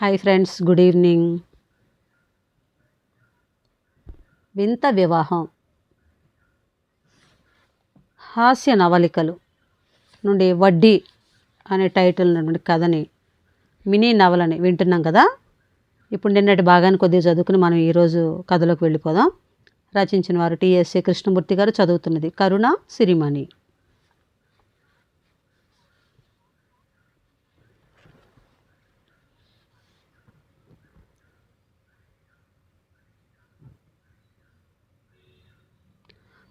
Hi friends good evening వింత వివాహం. హాస్య నవలికలు నుండి వడ్డీ అనే టైటిల్ నుండి కథని మినీ నవలని వింటున్నాం కదా? ఇప్పుడు నిన్నటి భాగాన్ని కొద్దిగా చదువుకుని మనం ఈరోజు కథలోకి వెళ్ళిపోదాం. రచించిన వారు టిఎస్ఏ కృష్ణమూర్తి గారు చదువుతున్నది కరుణ సిరిమణి.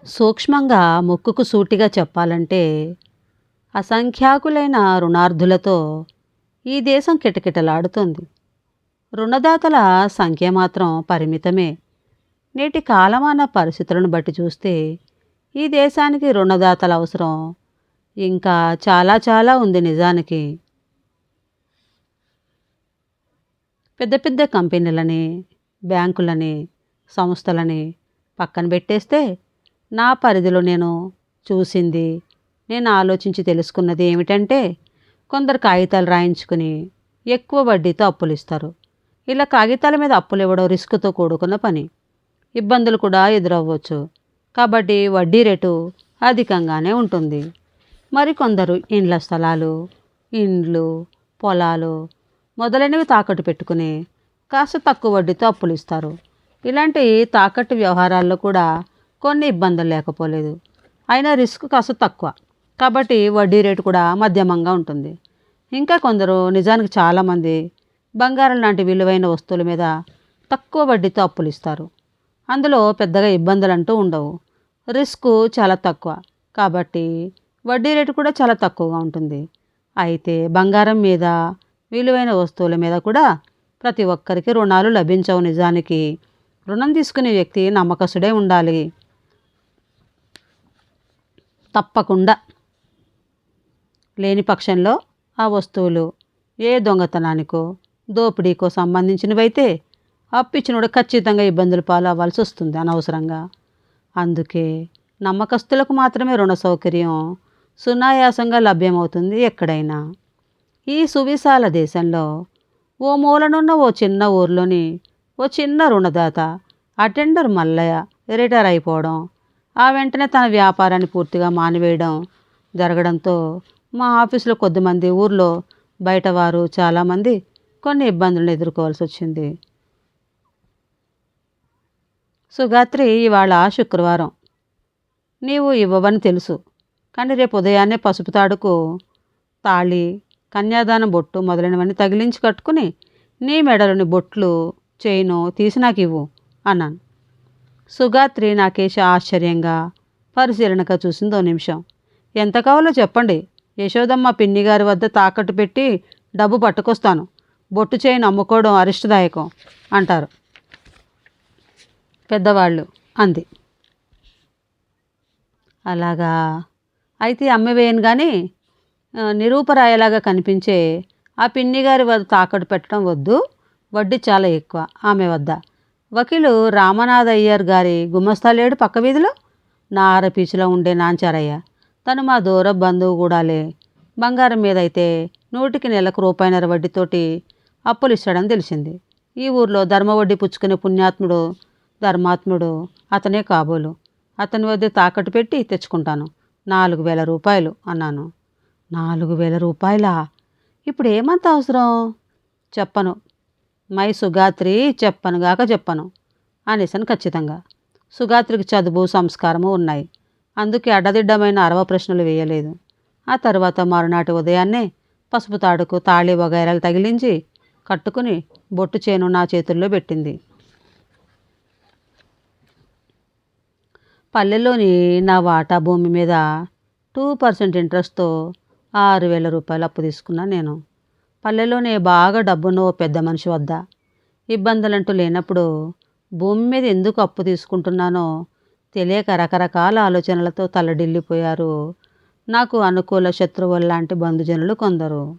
సూక్ష్మంగా ముక్కుకు సూటిగా చెప్పాలంటే అసంఖ్యాకులైన రుణార్థులతో ఈ దేశం కిటకిటలాడుతోంది. రుణదాతల సంఖ్య మాత్రం పరిమితమే. నేటి కాలమాన పరిస్థితులను బట్టి చూస్తే ఈ దేశానికి రుణదాతల అవసరం ఇంకా చాలా చాలా ఉంది నిజానికి. పెద్ద పెద్ద కంపెనీలని బ్యాంకులని సంస్థలని పక్కన పెట్టేస్తే నా పరిధిలో నేను చూసింది నేను ఆలోచించి తెలుసుకున్నది ఏమిటంటే కొందరు కాగితాలు రాయించుకుని ఎక్కువ వడ్డీతో అప్పులు ఇస్తారు. ఇలా కాగితాల మీద అప్పులు ఇవ్వడం రిస్క్తో కూడుకున్న పని. ఇబ్బందులు కూడా ఎదురవ్వచ్చు. కాబట్టి వడ్డీ రేటు అధికంగానే ఉంటుంది. మరికొందరు ఇండ్ల స్థలాలు ఇండ్లు పొలాలు మొదలైనవి తాకట్టు పెట్టుకుని కాస్త తక్కువ వడ్డీతో అప్పులు ఇస్తారు. ఇలాంటి తాకట్టు వ్యవహారాల్లో కూడా కొన్ని ఇబ్బందులు లేకపోలేదు. అయినా రిస్క్ కాస్త తక్కువ. కాబట్టి వడ్డీ రేటు కూడా మధ్యమంగా ఉంటుంది. ఇంకా కొందరు నిజానికి చాలామంది బంగారం లాంటి విలువైన వస్తువుల మీద తక్కువ వడ్డీతో అప్పులు ఇస్తారు. అందులో పెద్దగా ఇబ్బందులు అంటూ ఉండవు. రిస్క్ చాలా తక్కువ. కాబట్టి వడ్డీ రేటు కూడా చాలా తక్కువగా ఉంటుంది. అయితే బంగారం మీద విలువైన వస్తువుల మీద కూడా ప్రతి ఒక్కరికి రుణాలు లభించవు నిజానికి. రుణం తీసుకునే వ్యక్తి నమ్మకస్తుడే ఉండాలి. తప్పకుండా. లేని పక్షంలో ఆ వస్తువులు ఏ దొంగతనానికో దోపిడీకో సంబంధించినవైతే అప్పిచ్చినోడు ఖచ్చితంగా ఇబ్బందులు పాలు అవ్వాల్సి వస్తుంది అనవసరంగా. అందుకే నమ్మకస్తులకు మాత్రమే రుణ సౌకర్యం సునాయాసంగా లభ్యమవుతుంది ఎక్కడైనా. ఈ సువిశాల దేశంలో ఓ మూలనున్న ఓ చిన్న ఊర్లోని ఓ చిన్న రుణదాత అటెండర్ మల్లయ్య రిటైర్ అయిపోవడం ఆ వెంటనే తన వ్యాపారాన్ని పూర్తిగా మానివేయడం జరగడంతో మా ఆఫీసులో కొద్దిమంది ఊర్లో బయట వారు చాలామంది కొన్ని ఇబ్బందులను ఎదుర్కోవాల్సి వచ్చింది. సుగాత్రి ఇవాళ శుక్రవారం. నీవు ఇవ్వవని తెలుసు. కానీ రేపు ఉదయాన్నే పసుపు తాడుకు తాళి కన్యాదానం బొట్టు మొదలైనవన్నీ తగిలించి కట్టుకుని నీ మెడలోని బొట్లు చైను తీసి నాకు ఇవ్వు అన్నాను. సుగాత్రి నాకేసి ఆశ్చర్యంగా పరిశీలనగా చూసిందో నిమిషం. ఎంత కావాలో చెప్పండి. యశోదమ్మ పిన్నిగారి వద్ద తాకట్టు పెట్టి డబ్బు పట్టుకొస్తాను. బొట్టు చేయని అమ్ముకోవడం అరిష్టదాయకం అంటారు. పెద్దవాళ్ళు అంది. అలాగా? అయితే అమ్మవేయను కానీ నిరూపరాయలాగా కనిపించే ఆ పిన్ని గారి వద్ద తాకట్టు పెట్టడం వద్దు. వడ్డీ చాలా ఎక్కువ ఆమె వద్ద. వకీలు రామనాథయ్యర్ గారి గుమస్తా లేడు పక్క వీధిలో? నా ఆరపీచులో ఉండే నాంచారయ్య. తను మా దూర బంధువు కూడాలే బంగారం మీద అయితే నూటికి నెలకు రూపాయినర వడ్డీతోటి అప్పులు ఇస్తాడని తెలిసింది. ఈ ఊర్లో ధర్మ వడ్డీ పుచ్చుకునే పుణ్యాత్ముడు ధర్మాత్ముడు అతనే కాబోలు. అతని వద్ద తాకట్టు పెట్టి తెచ్చుకుంటాను. నాలుగు వేల రూపాయలు అన్నాను. నాలుగు వేల రూపాయలా? ఇప్పుడు ఏమంత అవసరం? చెప్పను. మై సుగాత్రి చెప్పనుగాక చెప్పను అనేసాను ఖచ్చితంగా. సుగాత్రికి చదువు సంస్కారము ఉన్నాయి. అందుకే అడ్డదిడ్డమైన అరవ ప్రశ్నలు వేయలేదు. ఆ తర్వాత మరునాటి ఉదయాన్నే పసుపు తాడుకు తాళి వగైరాలు తగిలించి కట్టుకుని బొట్టు చేను నా చేతుల్లో పెట్టింది. పల్లెల్లోని నా వాటా భూమి మీద టూ పర్సెంట్ ఇంట్రెస్ట్తో ఆరు వేల రూపాయలు అప్పు తీసుకున్నాను నేను. పల్లెలోనే బాగా డబ్బున్న ఓ పెద్ద మనిషి వద్ద ఇబ్బందులంటూ లేనప్పుడు భూమి మీద ఎందుకు అప్పు తీసుకుంటున్నానో తెలియక రకరకాల ఆలోచనలతో తల్లడిల్లిపోయారు. నాకు అనుకూల శత్రువులు లాంటి బంధుజనులు కొందరు.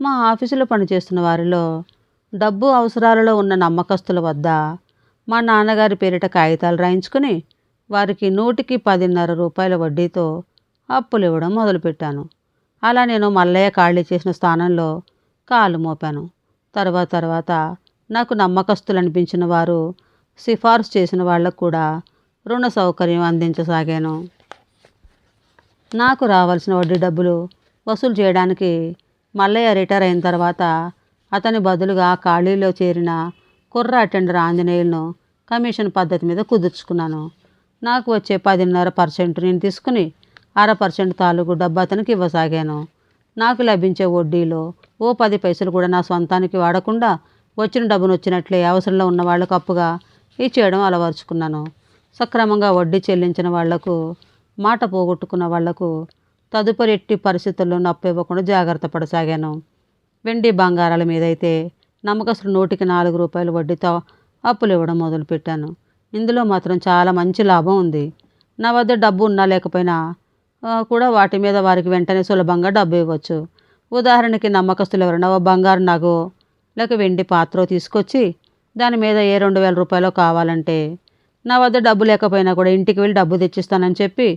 మా ఆఫీసులో పనిచేస్తున్న వారిలో డబ్బు అవసరాలలో ఉన్న నమ్మకస్తుల వద్ద మా నాన్నగారి పేరిట కాగితాలు రాయించుకుని వారికి నూటికి పదిన్నర రూపాయల వడ్డీతో అప్పులు ఇవ్వడం మొదలుపెట్టాను. అలా నేను మల్లయ్య ఖాళీ చేసిన స్థానంలో కాలు మోపాను. తర్వాత తర్వాత నాకు నమ్మకస్తులు అనిపించిన వారు సిఫార్సు చేసిన వాళ్ళకు కూడా రుణ సౌకర్యం అందించసాగాను. నాకు రావాల్సిన వడ్డీ డబ్బులు వసూలు చేయడానికి మల్లయ్య రిటైర్ అయిన తర్వాత అతని బదులుగా ఖాళీలో చేరిన కుర్ర అటెండర్ ఆంజనేయులను కమిషన్ పద్ధతి మీద కుదుర్చుకున్నాను. నాకు వచ్చే పదిన్నర పర్సెంట్ నేను తీసుకుని అర పర్సెంట్ తాలూకు డబ్బు అతనికి ఇవ్వసాగాను. నాకు లభించే వడ్డీలో ఓ పది పైసలు కూడా నా సొంతానికి వాడకుండా వచ్చిన డబ్బును వచ్చినట్లే అవసరంలో ఉన్న వాళ్ళకు అప్పుగా ఇచ్చేయడం అలవరుచుకున్నాను. సక్రమంగా వడ్డీ చెల్లించిన వాళ్ళకు మాట పోగొట్టుకున్న వాళ్ళకు తదుపరి ఎట్టి పరిస్థితుల్లో నప్పు ఇవ్వకుండా జాగ్రత్త పడసాగాను. వెండి బంగారాల మీద అయితే నమ్మకస్తులు నూటికి నాలుగు రూపాయలు వడ్డీతో అప్పులు ఇవ్వడం మొదలుపెట్టాను. ఇందులో మాత్రం చాలా మంచి లాభం ఉంది. నా వద్ద డబ్బు ఉన్నా లేకపోయినా కూడా వాటి మీద వారికి వెంటనే సులభంగా డబ్బు ఇవ్వచ్చు. ఉదాహరణకి నమ్మకస్తులు ఎవరైనా ఓ బంగారు నగో లేక వెండి పాత్ర తీసుకొచ్చి దాని మీద ఏ రెండు వేల రూపాయలు కావాలంటే నా వద్ద డబ్బు లేకపోయినా కూడా ఇంటికి వెళ్ళి డబ్బు తెచ్చిస్తానని చెప్పి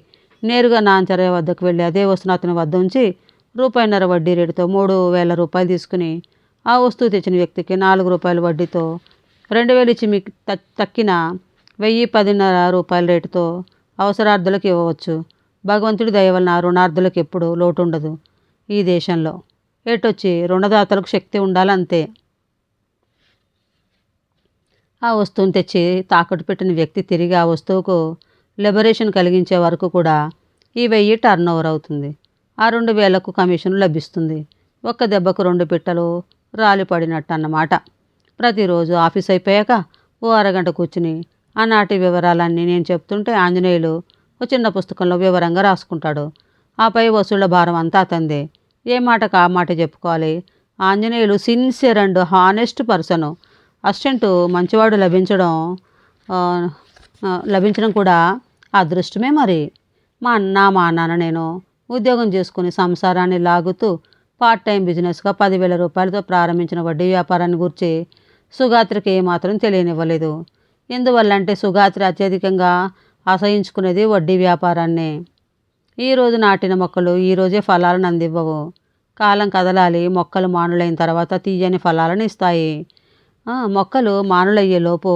నేరుగా నాంచరయ్య వద్దకు వెళ్ళి అదే వస్తున్న అతని వద్ద ఉంచి రూపాయిన్నర వడ్డీ రేటుతో మూడు వేల రూపాయలు తీసుకుని ఆ వస్తువు తెచ్చిన వ్యక్తికి నాలుగు రూపాయల వడ్డీతో రెండు వేలు ఇచ్చి మీకు త- తక్కిన వెయ్యి పదిన్నర రూపాయల రేటుతో అవసరార్థులకు ఇవ్వవచ్చు. భగవంతుడి దయ వలన రుణార్థులకు ఎప్పుడు లోటు ఉండదు ఈ దేశంలో. ఏటొచ్చి రుణదాతలకు శక్తి ఉండాలంతే? ఆ వస్తువుని తెచ్చి తాకట్టు పెట్టిన వ్యక్తి తిరిగి ఆ వస్తువుకు లిబరేషన్ కలిగించే వరకు కూడా ఈ వెయ్యి టర్న్ ఓవర్ అవుతుంది. ఆ రెండు వేలకు కమిషన్ లభిస్తుంది. ఒక్క దెబ్బకు రెండు పిట్టలు రాలిపడినట్టు అన్నమాట ప్రతిరోజు ఆఫీస్ అయిపోయాక ఓ అరగంట కూర్చుని ఆనాటి వివరాలన్నీ నేను చెప్తుంటే ఆంజనేయులు ఓ చిన్న పుస్తకంలో వివరంగా రాసుకుంటాడు. ఆపై వసూళ్ళ భారం అంతా అతందే. ఏ మాటకు ఆ మాట చెప్పుకోవాలి? Anjaneyulu sincere and honest person assistant మంచివాడు లభించడం లభించడం కూడా అదృష్టమే మరి. మా అన్న మా నాన్న నేను ఉద్యోగం చేసుకుని సంసారాన్ని లాగుతూ పార్ట్ టైం బిజినెస్గా పదివేల రూపాయలతో ప్రారంభించిన వడ్డీ వ్యాపారాన్ని గురించి సుగాత్రికి ఏమాత్రం తెలియనివ్వలేదు. ఎందువల్లంటే సుగాత్రి అత్యధికంగా అసహించుకునేది వడ్డీ వ్యాపారాన్నే. ఈరోజు నాటిన మొక్కలు ఈరోజే ఫలాలను అందివ్వవు. కాలం కదలాలి మొక్కలు మానులైన తర్వాత తీయని ఫలాలను ఇస్తాయి. మొక్కలు మానులయ్యేలోపు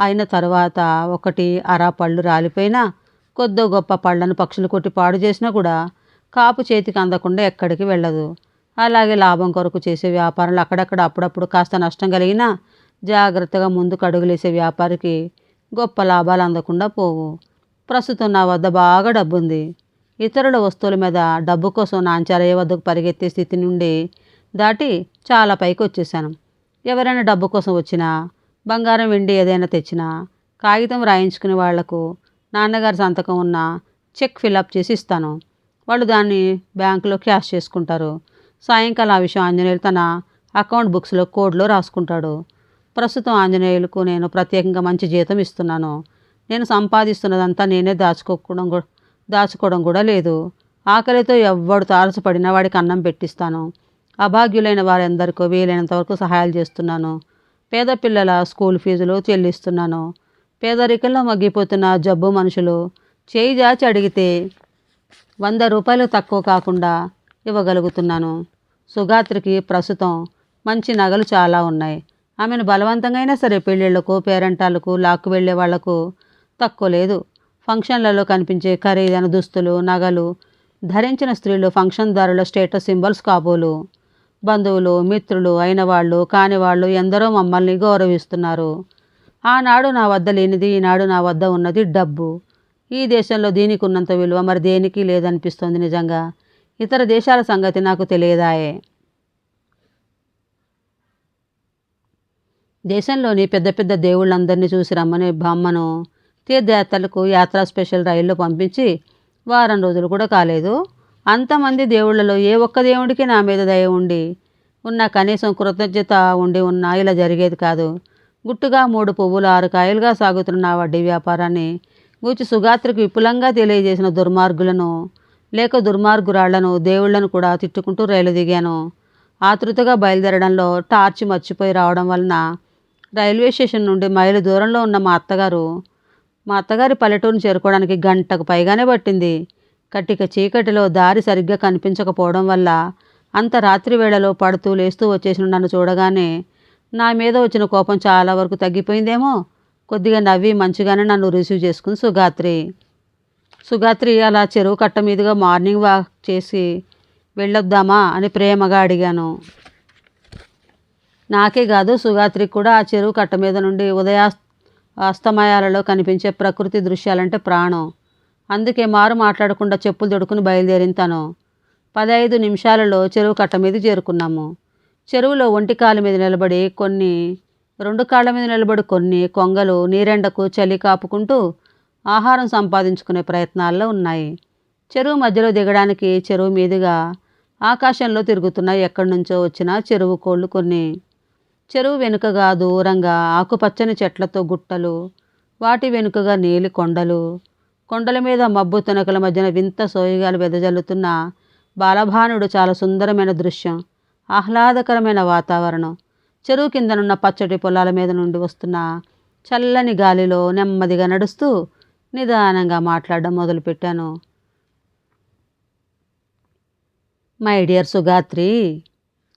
అయిన తర్వాత ఒకటి అర పళ్ళు రాలిపోయినా కొద్దో గొప్ప పళ్ళను పక్షులు కొట్టి పాడు చేసినా కూడా కాపు చేతికి అందకుండా ఎక్కడికి వెళ్ళదు. అలాగే లాభం కొరకు చేసే వ్యాపారంలో అక్కడక్కడ అప్పుడప్పుడు కాస్త నష్టం కలిగినా జాగ్రత్తగా ముందుకు అడుగులేసే వ్యాపారికి గొప్ప లాభాలు అందకుండా పోవు. ప్రస్తుతం నా వద్ద బాగా డబ్బు ఉంది ఇతరుల వస్తువుల మీద డబ్బు కోసం నాంచారయ్య వద్దకు పరిగెత్తే స్థితి నుండి దాటి చాలా పైకి వచ్చేసాను ఎవరైనా డబ్బు కోసం వచ్చినా బంగారం వెండి ఏదైనా తెచ్చినా కాగితం రాయించుకునే వాళ్ళకు నాన్నగారి సంతకం ఉన్న చెక్ ఫిలప్ చేసి ఇస్తాను. వాళ్ళు దాన్ని బ్యాంకులో క్యాష్ చేసుకుంటారు. సాయంకాలం ఆ విషయం ఆంజనేయులు తన అకౌంట్ బుక్స్లో కోడ్లో రాసుకుంటాడు. ప్రస్తుతం ఆంజనేయులకు నేను ప్రత్యేకంగా మంచి జీతం ఇస్తున్నాను. నేను సంపాదిస్తున్నదంతా నేనే దాచుకోవడం కూడా దాచుకోవడం కూడా లేదు. ఆకలితో ఎవ్వడు తారసపడినా వాడికి అన్నం పెట్టిస్తాను. అభాగ్యులైన వారందరికీ వీలైనంత వరకు సహాయాలు చేస్తున్నాను. పేద పిల్లల స్కూల్ ఫీజులు చెల్లిస్తున్నాను. పేదరికంలో మగ్గిపోతున్న జబ్బు మనుషులు చేయి జాచి అడిగితే వంద రూపాయలు తక్కువ కాకుండా ఇవ్వగలుగుతున్నాను. సుగాత్రికి ప్రస్తుతం మంచి నగలు చాలా ఉన్నాయి. ఆమెను బలవంతంగా అయినా సరే పెళ్ళిళ్ళకు పేరంటాలకు లాక్కు వెళ్ళే వాళ్ళకు తక్కువ లేదు. ఫంక్షన్లలో కనిపించే ఖరీదైన దుస్తులు నగలు ధరించిన స్త్రీలు ఫంక్షన్దారుల స్టేటస్ సింబల్స్ కాబోలు. బంధువులు మిత్రులు అయిన వాళ్ళు కాని వాళ్ళు ఎందరో మమ్మల్ని గౌరవిస్తున్నారు. ఆనాడు నా వద్ద లేనిది ఈనాడు నా వద్ద ఉన్నది డబ్బు. ఈ దేశంలో దీనికి ఉన్నంత విలువ మరి దేనికి లేదనిపిస్తుంది నిజంగా. ఇతర దేశాల సంగతి నాకు తెలియదాయే. దేశంలోని పెద్ద పెద్ద దేవుళ్ళందరినీ చూసి రమ్మని బామ్మను తీర్థయాత్రలకు యాత్రా స్పెషల్ రైల్లో పంపించి వారం రోజులు కూడా కాలేదు. అంతమంది దేవుళ్ళలో ఏ ఒక్క దేవుడికి నా మీద దయ ఉండి ఉన్న కనీసం కృతజ్ఞత ఉండి ఉన్నా ఇలా జరిగేది కాదు. గుట్టుగా మూడు పువ్వులు ఆరు కాయలుగా సాగుతున్న వడ్డీ వ్యాపారాన్ని గూచి సుగాత్రికి విపులంగా తెలియజేసిన దుర్మార్గులను లేక దుర్మార్గురాళ్ళను దేవుళ్ళను కూడా తిట్టుకుంటూ రైలు దిగాను. ఆతృతగా బయలుదేరడంలో టార్చ్ మర్చిపోయి రావడం వలన రైల్వే స్టేషన్ నుండి మైలు దూరంలో ఉన్న మా అత్తగారు మా అత్తగారి పల్లెటూరుని చేరుకోవడానికి గంటకు పైగానే పట్టింది. కట్టిక చీకటిలో దారి సరిగ్గా కనిపించకపోవడం వల్ల అంత రాత్రి వేళలో పడుతూ లేస్తూ వచ్చేసిన నన్ను చూడగానే నా మీద వచ్చిన కోపం చాలా వరకు తగ్గిపోయిందేమో. కొద్దిగా నవ్వి మంచిగానే నన్ను రిసీవ్ చేసుకుంది సుగాత్రి. సుగాత్రి అలా చెరువు కట్ట మీదుగా మార్నింగ్ వాక్ చేసి వెళ్ళొద్దామా అని ప్రేమగా అడిగాను. నాకే కాదు సుగాత్రికి కూడా ఆ చెరువు కట్ట మీద నుండి ఉదయా అస్తమయాలలో కనిపించే ప్రకృతి దృశ్యాలంటే ప్రాణం. అందుకే మారు మాట్లాడకుండా చెప్పులు దొడుకుని బయలుదేరిన తను. పదహైదు నిమిషాలలో చెరువు కట్ట మీద చేరుకున్నాము. చెరువులో ఒంటి కాళ్ళ మీద నిలబడి కొన్ని రెండు కాళ్ళ మీద నిలబడి కొన్ని కొంగలు నీరెండకు చలి కాపుకుంటూ ఆహారం సంపాదించుకునే ప్రయత్నాల్లో ఉన్నాయి. చెరువు మధ్యలో దిగడానికి చెరువు మీదుగా ఆకాశంలో తిరుగుతున్న ఎక్కడి నుంచో వచ్చిన చెరువు కోళ్ళు కొన్ని చెరువు వెనుకగా దూరంగా ఆకుపచ్చని చెట్లతో గుట్టలు వాటి వెనుకగా నీలి కొండలు కొండల మీద మబ్బు తునకల మధ్యన వింత సోయగాలు వెదజల్లుతున్న బాలభానుడు చాలా సుందరమైన దృశ్యం ఆహ్లాదకరమైన వాతావరణం. చెరువు కిందనున్న పచ్చటి పొలాల మీద నుండి వస్తున్న చల్లని గాలిలో నెమ్మదిగా నడుస్తూ నిదానంగా మాట్లాడడం మొదలుపెట్టాను. మై డియర్ సుగాత్రి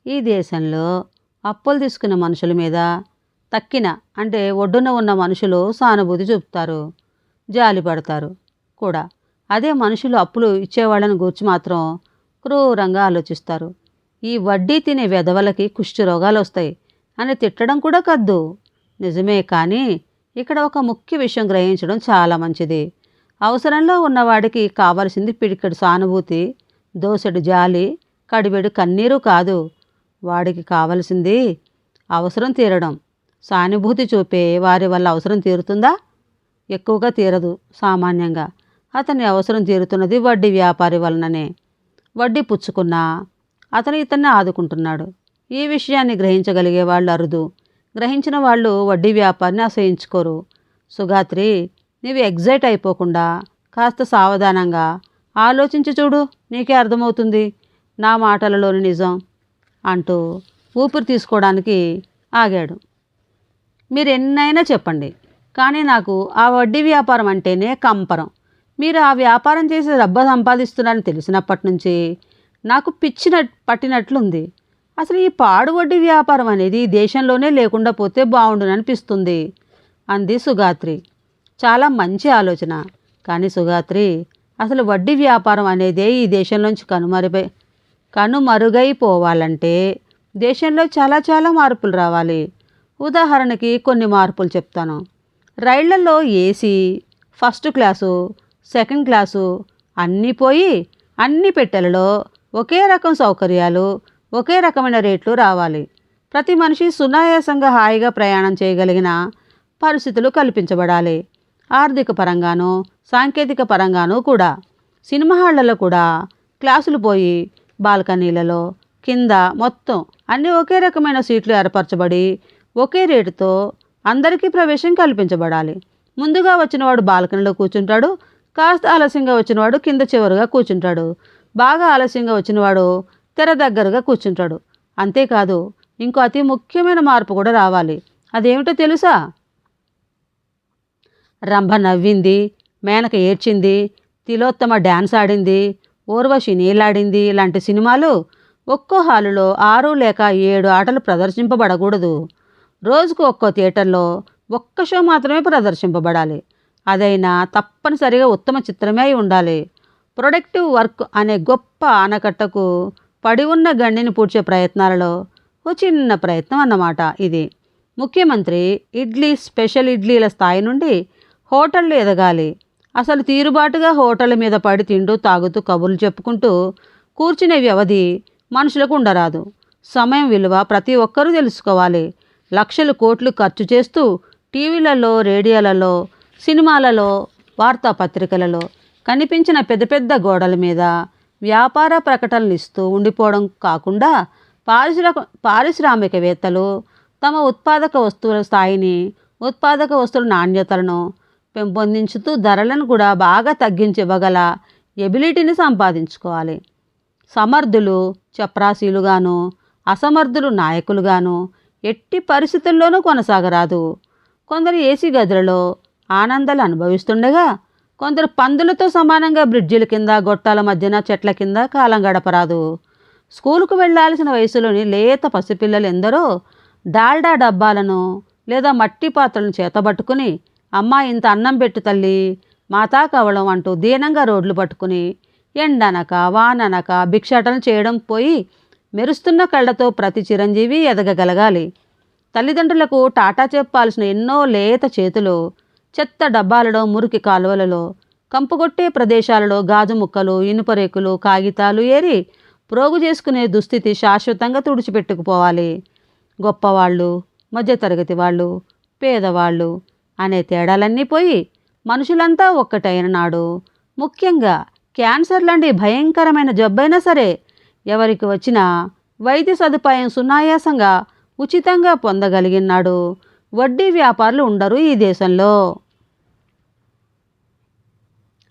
ఈ దేశంలో అప్పులు తీసుకున్న మనుషుల మీద తక్కిన అంటే ఒడ్డున ఉన్న మనుషులు సానుభూతి చూపుతారు జాలి పడతారు కూడా. అదే మనుషులు అప్పులు ఇచ్చేవాళ్ళని గూర్చి మాత్రం క్రూరంగా ఆలోచిస్తారు. ఈ వడ్డీ తినే వెధవలకి కుష్టి రోగాలు వస్తాయి అని తిట్టడం కూడా కద్దు. నిజమే కానీ ఇక్కడ ఒక ముఖ్య విషయం గ్రహించడం చాలా మంచిది. అవసరంలో ఉన్నవాడికి కావలసింది పిడికడు సానుభూతి దోసెడు జాలి కడివెడు కన్నీరు కాదు. వాడికి కావలసింది అవసరం తీరడం. సానుభూతి చూపే వారి వల్ల అవసరం తీరుతుందా? ఎక్కువగా తీరదు సామాన్యంగా. అతని అవసరం తీరుతున్నది వడ్డీ వ్యాపారి వలననే. వడ్డీ పుచ్చుకున్నా అతను ఇతన్ని ఆదుకుంటున్నాడు. ఈ విషయాన్ని గ్రహించగలిగే వాళ్ళు అరుదు. గ్రహించిన వాళ్ళు వడ్డీ వ్యాపారిని అసహించుకోరు సుగాత్రి నీవు ఎగ్జైట్ అయిపోకుండా కాస్త సావధానంగా ఆలోచించి చూడు నీకే అర్థమవుతుంది. నా మాటలలోని నిజం అంటూ ఊపిరి తీసుకోవడానికి ఆగాడు. మీరు ఎన్నైనా చెప్పండి కానీ నాకు ఆ వడ్డీ వ్యాపారం అంటేనే కంపరం. మీరు ఆ వ్యాపారం చేసి రబ్బ సంపాదిస్తున్నారని తెలిసినప్పటి నుంచి నాకు పిచ్చిన పట్టినట్లుంది. అసలు ఈ పాడు వడ్డీ వ్యాపారం అనేది ఈ దేశంలోనే లేకుండా పోతే బాగుండుననిపిస్తుంది అంది సుగాత్రి. చాలా మంచి ఆలోచన కానీ సుగాత్రి అసలు వడ్డీ వ్యాపారం అనేదే ఈ దేశంలోంచి కనుమరిపోయి కనుమరుగైపోవాలంటే దేశంలో చాలా చాలా మార్పులు రావాలి. ఉదాహరణకి కొన్ని మార్పులు చెప్తాను. రైళ్ళలో AC first class second class అన్నీ పోయి అన్ని పెట్టెలలో ఒకే రకం సౌకర్యాలు ఒకే రకమైన రేట్లు రావాలి. ప్రతి మనిషి సునాయాసంగా హాయిగా ప్రయాణం చేయగలిగిన పరిస్థితులు కల్పించబడాలి. ఆర్థిక పరంగాను సాంకేతిక పరంగాను కూడా. సినిమా హాళ్ళలో కూడా క్లాసులు పోయి బాల్కనీలలో కింద మొత్తం అన్నీ ఒకే రకమైన సీట్లు ఏర్పరచబడి ఒకే రేటుతో అందరికీ ప్రవేశం కల్పించబడాలి. ముందుగా వచ్చినవాడు బాల్కనీలో కూర్చుంటాడు కాస్త ఆలస్యంగా వచ్చినవాడు కింద చివరిగా కూర్చుంటాడు. బాగా ఆలస్యంగా వచ్చినవాడు తెర దగ్గరగా కూర్చుంటాడు. అంతేకాదు ఇంకో అతి ముఖ్యమైన మార్పు కూడా రావాలి. అదేమిటో తెలుసా? రంభ నవ్వింది మేనక ఏడ్చింది తిలోత్తమ డ్యాన్స్ ఆడింది ఊర్వశి నీలాడింది లాంటి సినిమాలు ఒక్కో హాలులో ఆరు లేక ఏడు ఆటలు ప్రదర్శింపబడకూడదు. రోజుకు ఒక్కో థియేటర్లో ఒక్క షో మాత్రమే ప్రదర్శింపబడాలి. అదైనా తప్పనిసరిగా ఉత్తమ చిత్రమే అయి ఉండాలి. ప్రొడక్టివ్ వర్క్ అనే గొప్ప ఆనకట్టకు పడి ఉన్న గండిని పూడ్చే ప్రయత్నాలలో ఓ చిన్న ప్రయత్నం అన్నమాట ఇది. ముఖ్యమంత్రి ఇడ్లీ స్పెషల్ ఇడ్లీల స్థాయి నుండి హోటళ్ళు ఎదగాలి. అసలు తీరుబాటుగా హోటల్ మీద పడి తింటూ తాగుతూ కబుర్లు చెప్పుకుంటూ కూర్చునే వ్యవధి మనుషులకు ఉండరాదు. సమయం విలువ ప్రతి ఒక్కరూ తెలుసుకోవాలి. లక్షలు కోట్లు ఖర్చు చేస్తూ టీవీలలో రేడియోలలో సినిమాలలో వార్తాపత్రికలలో కనిపించిన పెద్ద పెద్ద గోడల మీద వ్యాపార ప్రకటనలు ఇస్తూ ఉండిపోవడం కాకుండా పారిశ్రా పారిశ్రామికవేత్తలు తమ ఉత్పాదక వస్తువుల స్థాయిని ఉత్పాదక వస్తువుల నాణ్యతలను పెంపొందించుతూ ధరలను కూడా బాగా తగ్గించి ఇవ్వగల ఎబిలిటీని సంపాదించుకోవాలి. సమర్థులు చపరాశీలుగాను అసమర్థులు నాయకులుగాను ఎట్టి పరిస్థితుల్లోనూ కొనసాగరాదు. కొందరు ఏసీ గదులలో ఆనందాలు అనుభవిస్తుండగా కొందరు పందులతో సమానంగా బ్రిడ్జిల కింద గొట్టాల మధ్యన చెట్ల కింద కాలం గడపరాదు. స్కూలుకు వెళ్ళాల్సిన వయసులోని లేత పసిపిల్లలు ఎందరో డాల్డా డబ్బాలను లేదా మట్టి పాత్రలను చేతబట్టుకుని అమ్మా ఇంత అన్నం పెట్టు తల్లి. మాతా కవళం అంటూ దీనంగా రోడ్లు పట్టుకుని ఎండనక వాననక భిక్షాటన చేయడం పోయి మెరుస్తున్న కళ్ళతో ప్రతి చిరంజీవి ఎదగగలగాలి. తల్లిదండ్రులకు టాటా చెప్పాల్సిన ఎన్నో లేత చేతులు చెత్త డబ్బాలలో మురికి కాలువలలో కంపుగొట్టే ప్రదేశాలలో గాజు ముక్కలు ఇనుపరేకులు కాగితాలు ఏరి ప్రోగు చేసుకునే దుస్థితి శాశ్వతంగా తుడిచిపెట్టుకుపోవాలి. గొప్పవాళ్ళు మధ్యతరగతి వాళ్ళు పేదవాళ్ళు అనే తేడాలన్నీ పోయి మనుషులంతా ఒక్కటైన నాడు. ముఖ్యంగా క్యాన్సర్ లాంటి భయంకరమైన జబ్బైనా సరే ఎవరికి వచ్చినా వైద్య సదుపాయం సునాయాసంగా ఉచితంగా పొందగలిగినాడు వడ్డీ వ్యాపారులు ఉండరు ఈ దేశంలో.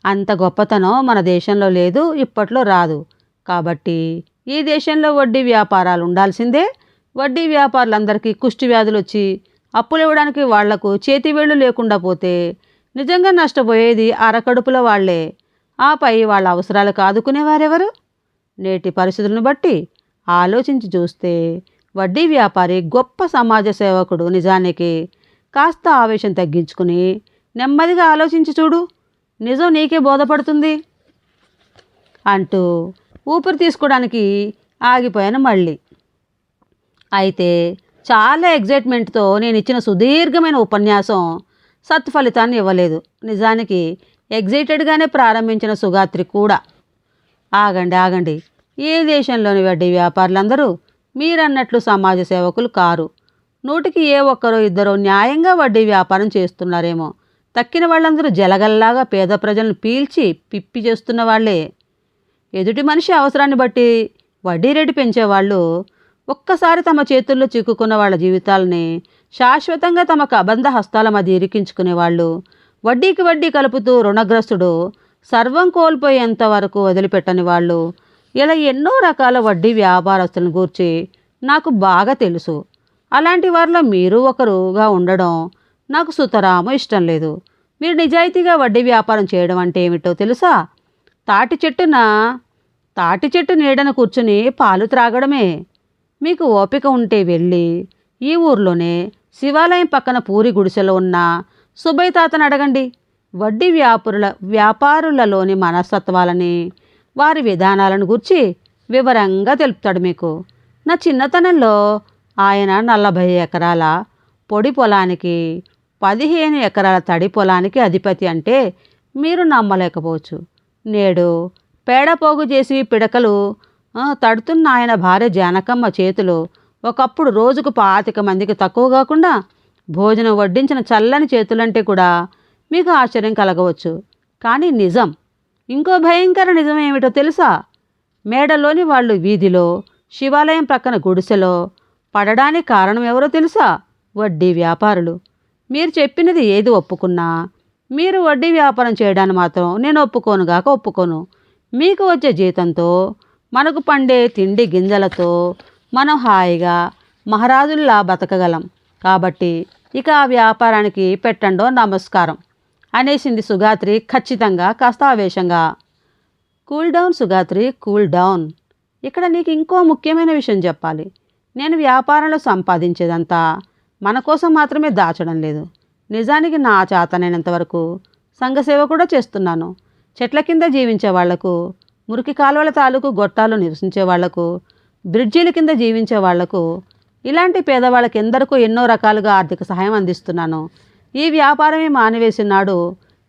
అంత గొప్పతనం మన దేశంలో లేదు ఇప్పట్లో రాదు. కాబట్టి ఈ దేశంలో వడ్డీ వ్యాపారాలు ఉండాల్సిందే. వడ్డీ వ్యాపారులందరికీ కుష్టి వ్యాధులు వచ్చి అప్పులు ఇవ్వడానికి వాళ్ళకు చేతి వేళ్ళు లేకుండా పోతే నిజంగా నష్టపోయేది అరకడుపుల వాళ్ళే. ఆపై వాళ్ళ అవసరాలకు ఆదుకునేవారెవరు నేటి పరిస్థితులను బట్టి ఆలోచించి చూస్తే వడ్డీ వ్యాపారి గొప్ప సమాజ సేవకుడు నిజానికి కాస్త ఆవేశం తగ్గించుకుని నెమ్మదిగా ఆలోచించి చూడు నిజం నీకే బోధపడుతుంది అంటూ ఊపిరి తీసుకోవడానికి ఆగిపోయాను మళ్ళీ. అయితే చాలా ఎగ్జైట్మెంట్తో నేను ఇచ్చిన సుదీర్ఘమైన ఉపన్యాసం సత్ఫలితాన్ని ఇవ్వలేదు. నిజానికి ఎగ్జైటెడ్గానే ప్రారంభించిన సుగాత్రి కూడా. ఆగండి ఆగండి. ఏ దేశంలోని వడ్డీ వ్యాపారులందరూ మీరన్నట్లు సమాజ సేవకులు కారు. నూటికి ఏ ఒక్కరో ఇద్దరో న్యాయంగా వడ్డీ వ్యాపారం చేస్తున్నారేమో. తక్కిన వాళ్ళందరూ జలగల్లాగా పేద ప్రజలను పీల్చి పిప్పి చేస్తున్న వాళ్ళే. ఎదుటి మనిషి అవసరాన్ని బట్టి వడ్డీ రేటు పెంచేవాళ్ళు ఒక్కసారి తమ చేతుల్లో చిక్కుకున్న వాళ్ళ జీవితాలని శాశ్వతంగా తమకు అబంధ హస్తాల మధ్య ఇరికించుకునేవాళ్ళు వడ్డీకి వడ్డీ కలుపుతూ రుణగ్రస్తుడు సర్వం కోల్పోయేంత వరకు వదిలిపెట్టని వాళ్ళు ఇలా ఎన్నో రకాల వడ్డీ వ్యాపారస్తులను గూర్చి నాకు బాగా తెలుసు. అలాంటి వారిలో మీరు ఒకరుగా ఉండడం నాకు సుతరాము ఇష్టం లేదు. మీరు నిజాయితీగా వడ్డీ వ్యాపారం చేయడం అంటే ఏమిటో తెలుసా? తాటి చెట్టున తాటి చెట్టు నీడన కూర్చుని పాలు త్రాగడమే. మీకు ఓపిక ఉంటే వెళ్ళి ఈ ఊర్లోనే శివాలయం పక్కన పూరి గుడిసెలో ఉన్న సుబ్బయ్య తాతను అడగండి. వడ్డీ వ్యాపారుల వ్యాపారులలోని మనస్తత్వాలని వారి విధానాలను గురించి వివరంగా తెలుపుతాడు మీకు. నా చిన్నతనంలో ఆయన నలభై ఎకరాల పొడి పొలానికి పదిహేను ఎకరాల తడి పొలానికి అధిపతి అంటే మీరు నమ్మలేకపోవచ్చు. నేడు పేడ పోగు చేసి పిడకలు తడుతున్న ఆయన భార్య జానకమ్మ చేతులు ఒకప్పుడు రోజుకు పాతిక మందికి తక్కువ కాకుండా భోజనం వడ్డించిన చల్లని చేతులంటే కూడా మీకు ఆశ్చర్యం కలగవచ్చు. కానీ నిజం. ఇంకో భయంకర నిజం ఏమిటో తెలుసా? మేడలోని వాళ్ళు వీధిలో శివాలయం ప్రక్కన గుడిసెలో పడడానికి కారణం ఎవరో తెలుసా? వడ్డీ వ్యాపారులు. మీరు చెప్పినది ఏది ఒప్పుకున్నా మీరు వడ్డీ వ్యాపారం చేయడాన్ని మాత్రం నేను ఒప్పుకోనుగాక ఒప్పుకోను. మీకు వచ్చే జీతంతో మనకు పండే తిండి గింజలతో మనం హాయిగా మహారాజుల్లా బతకగలం. కాబట్టి ఇక ఆ వ్యాపారానికి పెట్టండో నమస్కారం అనేసింది సుగాత్రి ఖచ్చితంగా కాస్త ఆవేశంగా. Cool down Sugatri cool down. ఇక్కడ నీకు ఇంకో ముఖ్యమైన విషయం చెప్పాలి. నేను వ్యాపారంలో సంపాదించేదంతా మన కోసం మాత్రమే దాచడం లేదు. నిజానికి నా చేతనైనంత వరకు సంఘసేవ కూడా చేస్తున్నాను. చెట్ల కింద జీవించే వాళ్ళకు మురికి కాలువల తాలూకు గొట్టాలు నివసించే వాళ్ళకు బ్రిడ్జీల కింద జీవించే వాళ్ళకు ఇలాంటి పేదవాళ్ళకి ఎందరికో ఎన్నో రకాలుగా ఆర్థిక సహాయం అందిస్తున్నాను. ఈ వ్యాపారమే మానివేసిన నాడు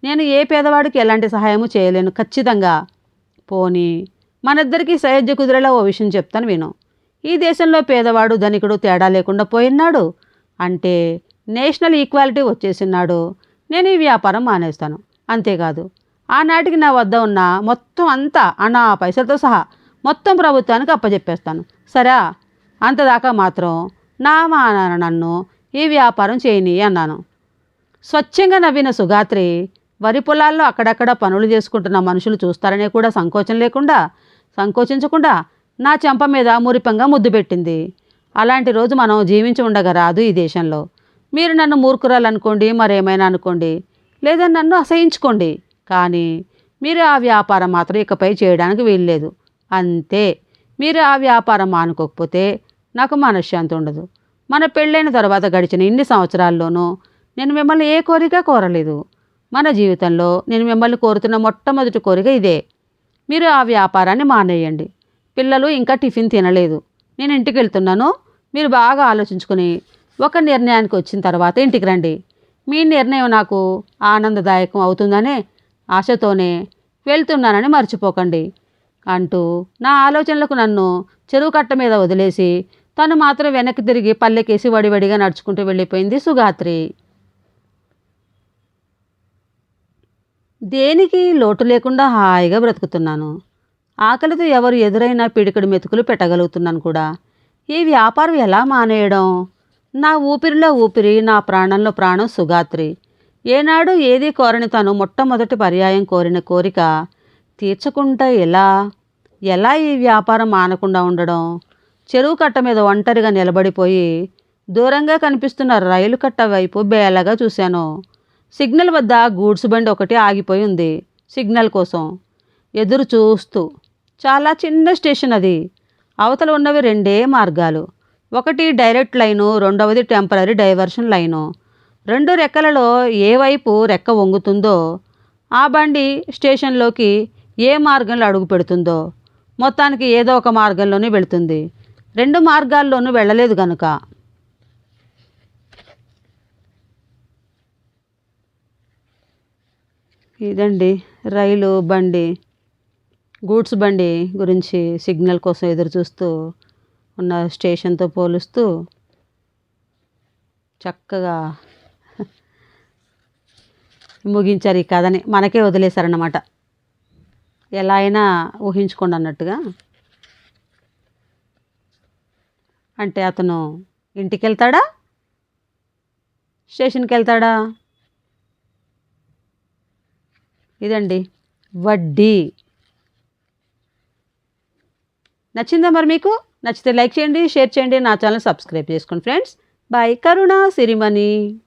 నేను ఏ పేదవాడికి ఎలాంటి సహాయము చేయలేను. ఖచ్చితంగా. పోనీ మనిద్దరికీ సయోధ్య కుదిరేలా ఓ విషయం చెప్తాను విను. ఈ దేశంలో పేదవాడు ధనికుడు తేడా లేకుండా పోయినాడు అంటే నేషనల్ ఈక్వాలిటీ వచ్చేసినాడు నేను ఈ వ్యాపారం మానేస్తాను. అంతేకాదు ఆనాటికి నా వద్ద ఉన్న మొత్తం అంతా అనా పైసలతో సహా మొత్తం ప్రభుత్వానికి అప్పచెప్పేస్తాను సరే? అంతదాకా మాత్రం నా మా నాన్న నన్ను ఈ వ్యాపారం చేయని అన్నాను. స్వచ్ఛంగా నవ్విన సుగాత్రి వరి పొలాల్లో అక్కడక్కడ పనులు చేసుకుంటున్న మనుషులు చూస్తారనే కూడా సంకోచం లేకుండా సంకోచించకుండా నా చెంప మీద మురిపంగా ముద్దు పెట్టింది. అలాంటి రోజు మనం జీవించి ఉండగరాదు ఈ దేశంలో. మీరు నన్ను మూర్ఖురాలనుకోండి మరేమైనా అనుకోండి లేదా నన్ను అసహించుకోండి కానీ మీరు ఆ వ్యాపారం మాత్రం ఇకపై చేయడానికి వీల్లేదు. అంతే. మీరు ఆ వ్యాపారం మానుకోకపోతే నాకు మనశ్శాంతి ఉండదు. మన పెళ్ళైన తర్వాత గడిచిన ఇన్ని సంవత్సరాల్లోనూ నేను మిమ్మల్ని ఏ కోరిక కోరలేదు. మన జీవితంలో నేను మిమ్మల్ని కోరుతున్న మొట్టమొదటి కోరిక ఇదే. మీరు ఆ వ్యాపారాన్ని మానేయండి. పిల్లలు ఇంకా టిఫిన్ తినలేదు. నేను ఇంటికి వెళ్తున్నాను. మీరు బాగా ఆలోచించుకుని ఒక నిర్ణయానికి వచ్చిన తర్వాత ఇంటికి రండి. మీ నిర్ణయం నాకు ఆనందదాయకం అవుతుందనే ఆశతోనే వెళ్తున్నానని మర్చిపోకండి అంటూ నా ఆలోచనలకు నన్ను చెరువు కట్ట మీద వదిలేసి తను మాత్రం వెనక్కి తిరిగి పల్లెకేసి వడివడిగా నడుచుకుంటూ వెళ్ళిపోయింది సుగాత్రి దేనికి లోటు లేకుండా హాయిగా బ్రతుకుతున్నాను. ఆకలితో ఎవరు ఎదురైనా పిడికడు మెతుకులు పెట్టగలుగుతున్నాను కూడా. ఈ వ్యాపారం ఎలా మానేయడం? నా ఊపిరిలో ఊపిరి నా ప్రాణంలో ప్రాణం సుగాత్రి ఏనాడు ఏది కోరని తను మొట్టమొదటి పర్యాయం కోరిన కోరిక తీర్చకుండా ఎలా? ఎలా ఈ వ్యాపారం మానకుండా ఉండడం? చెరువు కట్ట మీద ఒంటరిగా నిలబడిపోయి దూరంగా కనిపిస్తున్న రైలు కట్ట వైపు బేలగా చూశాను. సిగ్నల్ వద్ద గూడ్స్ బండి ఒకటి ఆగిపోయి ఉంది సిగ్నల్ కోసం. ఎదురు చూస్తూ. చాలా చిన్న స్టేషన్ అది. అవతల ఉన్నవి రెండే మార్గాలు. ఒకటి డైరెక్ట్ లైను రెండవది టెంపరీ డైవర్షన్ లైను. రెండు రెక్కలలో ఏ వైపు రెక్క వంగుతుందో ఆ బండి స్టేషన్లోకి ఏ మార్గంలో అడుగు పెడుతుందో మొత్తానికి ఏదో ఒక మార్గంలోనే వెళుతుంది. రెండు మార్గాల్లోనూ వెళ్ళలేదు గనుక. ఇదండి రైలు బండి. గూడ్స్ బండి గురించి సిగ్నల్ కోసం ఎదురు చూస్తూ ఉన్న స్టేషన్తో పోలుస్తూ చక్కగా ముగించారు ఈ కథని. మనకే వదిలేశారన్నమాట. ఎలా అయినా ఊహించుకోండి అన్నట్టుగా. అంటే అతను ఇంటికి వెళ్తాడా స్టేషన్కి వెళ్తాడా ఇదండి. వడ్డీ. నచ్చిందా మరి మీకు? నచ్చితే లైక్ చేయండి షేర్ చేయండి నా ఛానల్ సబ్స్క్రైబ్ చేసుకోండి ఫ్రెండ్స్. బాయ్ కరుణ సిరిమణి.